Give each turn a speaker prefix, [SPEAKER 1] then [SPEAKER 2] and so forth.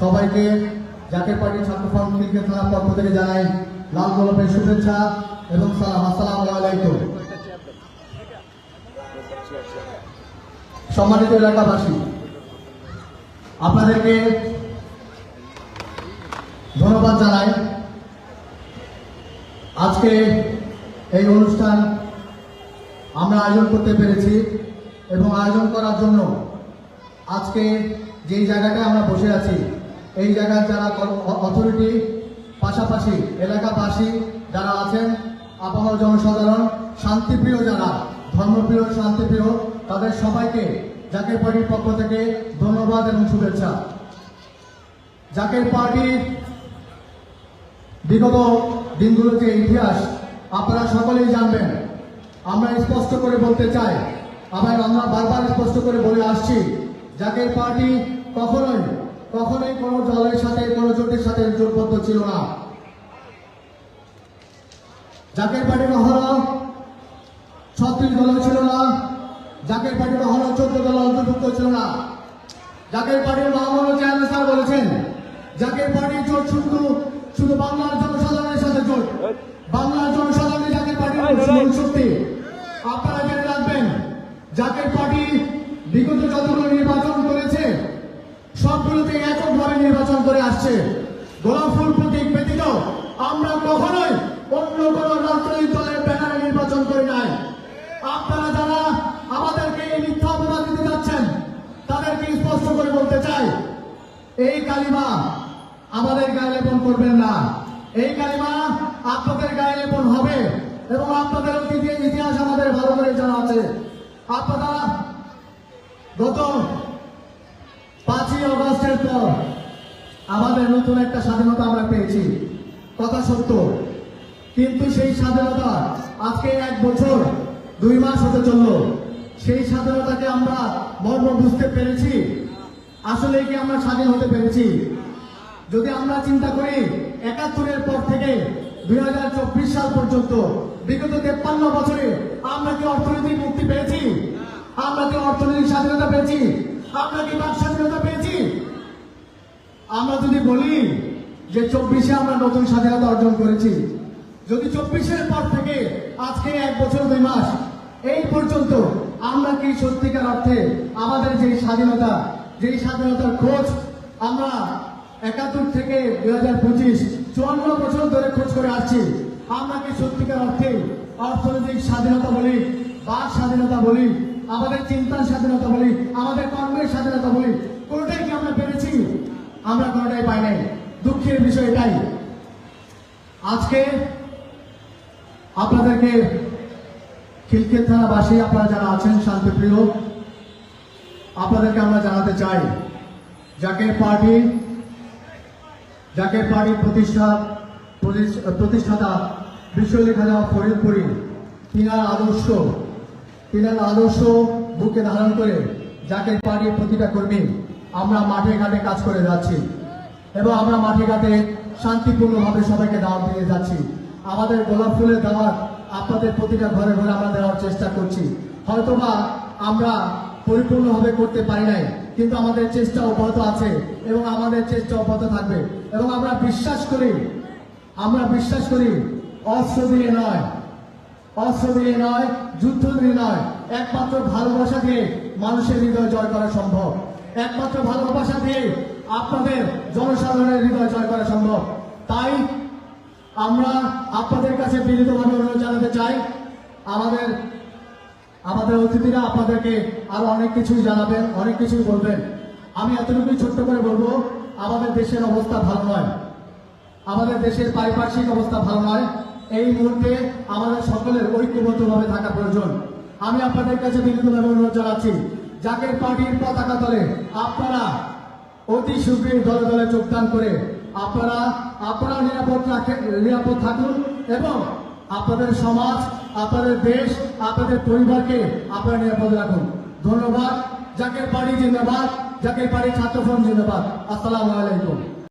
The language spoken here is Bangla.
[SPEAKER 1] সবাইকে জাতীয় পার্টির ছাত্র ফ্রন্ট ক্রিকেট থানার পক্ষ থেকে জানাই লাল গোলাপের শুভেচ্ছা এবং সালাম। আসসালামু আলাইকুম। সম্মানিত এলাকাবাসী, আপনাদেরকে ধন্যবাদ জানাই। আজকে এই অনুষ্ঠান আমরা আয়োজন করতে পেরেছি এবং আয়োজন করার জন্য আজকে যেই জায়গাটায় আমরা বসে আছি এই জায়গার যারা অথরিটি পাশাপাশি এলাকাবাসী যারা আছেন, আবহাওয়া জনসাধারণ, শান্তিপ্রিয় যারা, ধর্মপ্রিয়, শান্তিপ্রিয়, তাদের সবাইকে জাকের পার্টির পক্ষ থেকে ধন্যবাদ এবং শুভেচ্ছা। জাকের পার্টির বিগত দিনগুলোতে ইতিহাস, আপনারা সকলেই জানবেন। আমরা স্পষ্ট করে বলতে চাই, আবার আমরা বারবার স্পষ্ট করে বলে আসছি, জাকের পার্টি কখনোই কখনোই কোনো দলের সাথে, কোনো জোটের সাথে জোটবদ্ধ ছিল না। জাকের পার্টি কখনো ছত্রিশ দল ছিল না, জাকের পার্টি কখনো চোদ্দ দল অন্তর্ভুক্ত ছিল না। জাকের পার্টির মহামান্য চেয়ারম্যান স্যার বলেছেন, জাকের পার্টির জোট শুধু শুধু বাংলার জনসাধারণের সাথে জোট। বাংলার জনসাধারণের জাকের পার্টির শক্তি। আপনারা জেনে রাখবেন জাকের পার্টি বিগত যতগুলো নির্বাচন করেছে সবগুলোতে এককভাবে নির্বাচন করে আসছে। গোলাপ ফুল প্রতীক ব্যতীত আমরা কখনোই অন্য কোনো রাজনৈতিক দলের ব্যানারে নির্বাচন করি নাই। আপনারা যারা আমাদেরকে এই মিথ্যা অপবাদ দিতে যাচ্ছেন, তাদেরকে স্পষ্ট করে বলতে চাই, এই কালিমা আমাদের গায়ে লেপন করবেন না। এই কালিমা আপনাদের গায়ে লেপন হবে এবং আপনাদের ইতিহাস আমাদের ভালো করে জানা আছে। আপনারা গত পাঁচই অগস্টের পর আমাদের নতুন একটা স্বাধীনতা আমরা পেয়েছি। কথা সত্য। কিন্তু সেই স্বাধীনতা আজকে এক বছর, দুই মাস হতে চলল। সেই স্বাধীনতাকে আমরা মর্ম বুঝতে পেরেছি। আসলে কি আমরা স্বাধীন হতে পেরেছি? যদি আমরা চিন্তা করি, একাত্তরের পর থেকে দুই হাজার চব্বিশ সাল পর্যন্ত বিগত তেপ্পান্ন বছরে আমরা কি অর্থনৈতিক মুক্তি পেয়েছি? আমরা কি অর্থনৈতিক স্বাধীনতা পেয়েছি? আমরা কি বাক স্বাধীনতা পেয়েছি। আমরা যদি বলি যে চব্বিশে আমরা নতুন স্বাধীনতা অর্জন করেছি, যদি চব্বিশের পর থেকে আজকে এক বছর দুই মাস, এই পর্যন্ত আমরা কি সত্যিকার অর্থে আমাদের যে স্বাধীনতা, যেই স্বাধীনতার খোঁজ আমরা একাত্তর থেকে দুই হাজার পঁচিশ চুয়ান্ন বছর ধরে খোঁজ করে আসছি, আমরা কি সত্যিকার অর্থে অর্থনৈতিক স্বাধীনতা বলি বাক স্বাধীনতা বলি? আমাদের চিন্তার স্বাধীনতা বলি, আমাদের কর্মের স্বাধীনতা বলি, কোনটাই কি আমরা পেরেছি? আমরা কোনটাই পাই নাই। দুঃখের বিষয় এটাই। আজকে আপনাদেরকে খিলক্ষেত থানাবাসী, আপনারা যারা আছেন, শান্তিপ্রিয়, আপনাদেরকে আমরা জানাতে চাই জাকের পার্টি জাকের পার্টির প্রতিষ্ঠা, প্রতিষ্ঠা- প্রতিষ্ঠাতা বিশ্বলেখা ফরিদপুরি, তিনার আদর্শ তিনার আদর্শ বুকে ধারণ করে যাকে পার্টির প্রতিটা কর্মী আমরা মাঠে ঘাটে কাজ করে যাচ্ছি এবং আমরা মাঠে ঘাটে শান্তিপূর্ণভাবে সবাইকে দাওয়াত দিয়ে যাচ্ছি। আমাদের গোলাপ ফুলের দাওয়াত আপনাদের প্রতিটা ঘরে ঘরে আমরা দেওয়ার চেষ্টা করছি। হয়তোবা আমরা পরিপূর্ণভাবে করতে পারি নাই, কিন্তু আমাদের চেষ্টা অব্যাহত আছে এবং আমাদের চেষ্টা অব্যাহত থাকবে। এবং আমরা বিশ্বাস করি, আমরা বিশ্বাস করি, অস্ত্র দিয়ে নয় অস্ত্র দিয়ে নয় যুদ্ধ দিয়ে নয় একমাত্র ভালোবাসা দিয়ে মানুষের হৃদয় জয় করা সম্ভব। একমাত্র ভালোবাসা দিয়ে আপনাদের জনসাধারণের হৃদয় জয় করা সম্ভব। তাই আমরা আপনাদের কাছে বিনীতভাবে অনুরোধ জানাতে চাই, আমাদের আমাদের অতিথিরা আপনাদেরকে আরও অনেক কিছুই জানাবেন, অনেক কিছুই বলবেন। আমি এতটুকুই ছোট্ট করে বলব, আমাদের দেশের অবস্থা ভালো নয়। আমাদের দেশের পারিপার্শ্বিক অবস্থা ভালো নয়। এই মুহূর্তে আমাদের সকলের ঐক্যবদ্ধভাবে থাকা প্রয়োজন। আমি আপনাদের কাছে বিনীতভাবে অনুরোধ জানাচ্ছি জাকের পার্টির পতাকা দলে আপনারা অতি শীঘ্রই দলে দলে যোগদান করে আপনারা আপনারা নিরাপদ নিরাপদ থাকুন এবং আপনাদের সমাজ, আপনাদের দেশ, আপনাদের পরিবারকে আপনারা নিরাপদ রাখুন। ধন্যবাদ। জাকের পার্টি জিন্দাবাদ জাকের পার্টি ছাত্রফ্রন্ট জিন্দাবাদ। আসসালামু আলাইকুম।